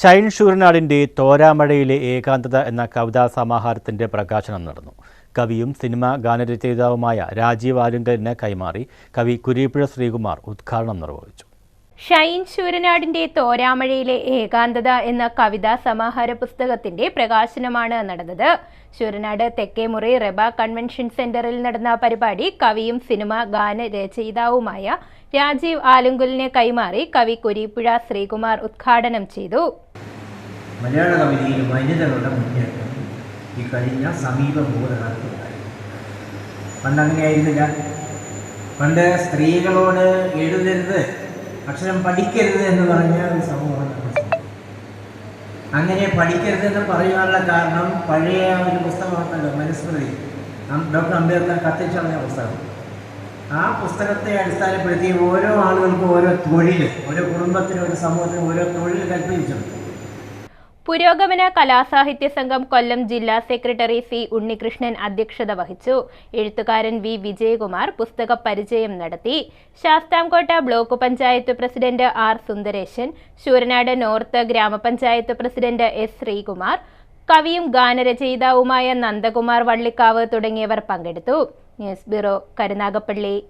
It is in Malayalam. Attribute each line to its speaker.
Speaker 1: ഷൈൻ ഷൂർനാടിന്റെ തോരാമഴയിലെ ഏകാന്തത എന്ന കവിതാ സമാഹാരത്തിന്റെ പ്രകാശനം നടന്നു. കവിയും സിനിമാ ഗാനരചയിതാവുമായ രാജീവ് ആലുങ്കലിന് കൈമാറി കവി കുരീപ്പുഴ ശ്രീകുമാർ ഉദ്ഘാടനം നിർവഹിച്ചു.
Speaker 2: ഷൈൻ ശൂരനാടിന്റെ തോരാമഴയിലെ ഏകാന്തത എന്ന കവിതാ സമാഹാര പുസ്തകത്തിന്റെ പ്രകാശനമാണ് നടന്നത്. ശൂരനാട് തെക്കേമുറി റെബ കൺവെൻഷൻ സെന്ററിൽ നടന്ന പരിപാടി കവിയും സിനിമ ഗാന രചയിതാവുമായ രാജീവ് ആലുങ്കുലിനെ കൈമാറി കവി കുരീപ്പുഴ ശ്രീകുമാർ ഉദ്ഘാടനം ചെയ്തു.
Speaker 3: മലയാള കവിതയിൽ വനിതകളുടെ മുന്നേറ്റം. ഈ കഴിഞ്ഞ സമീപ പണ്ട് സ്ത്രീകളോട് എഴുതരുത്. അക്ഷരം പഠിക്കരുത് എന്ന് പറഞ്ഞ ഒരു സമൂഹം. അങ്ങനെ പഠിക്കരുത് എന്ന് പറയാനുള്ള കാരണം പഴയ ഒരു പുസ്തകമാണല്ലോ മനുസ്മൃതി. ഡോക്ടർ അംബേദ്കർ കത്തിച്ചു പറഞ്ഞ പുസ്തകം. ആ പുസ്തകത്തെ അടിസ്ഥാനപ്പെടുത്തി ഓരോ ആളുകൾക്കും ഓരോ തൊഴിൽ ഓരോ കുടുംബത്തിനും ഒരു സമൂഹത്തിനും ഓരോ തൊഴിൽ കൽപ്പിച്ചിട്ടുണ്ട്.
Speaker 2: പുരോഗമന കലാസാഹിത്യ സംഘം കൊല്ലം ജില്ലാ സെക്രട്ടറി സി ഉണ്ണികൃഷ്ണൻ അധ്യക്ഷത വഹിച്ചു. എഴുത്തുകാരൻ വി വിജയകുമാർ പുസ്തക പരിചയം നടത്തി. Sasthamcotta block panchayat president R Sundaresan Sooranad north ഗ്രാമപഞ്ചായത്ത് പ്രസിഡന്റ് എസ് ശ്രീകുമാർ കവിയും ഗാനരചയിതാവുമായ നന്ദകുമാർ വള്ളിക്കാവ് തുടങ്ങിയവർ പങ്കെടുത്തു. News bureau Karunagappally.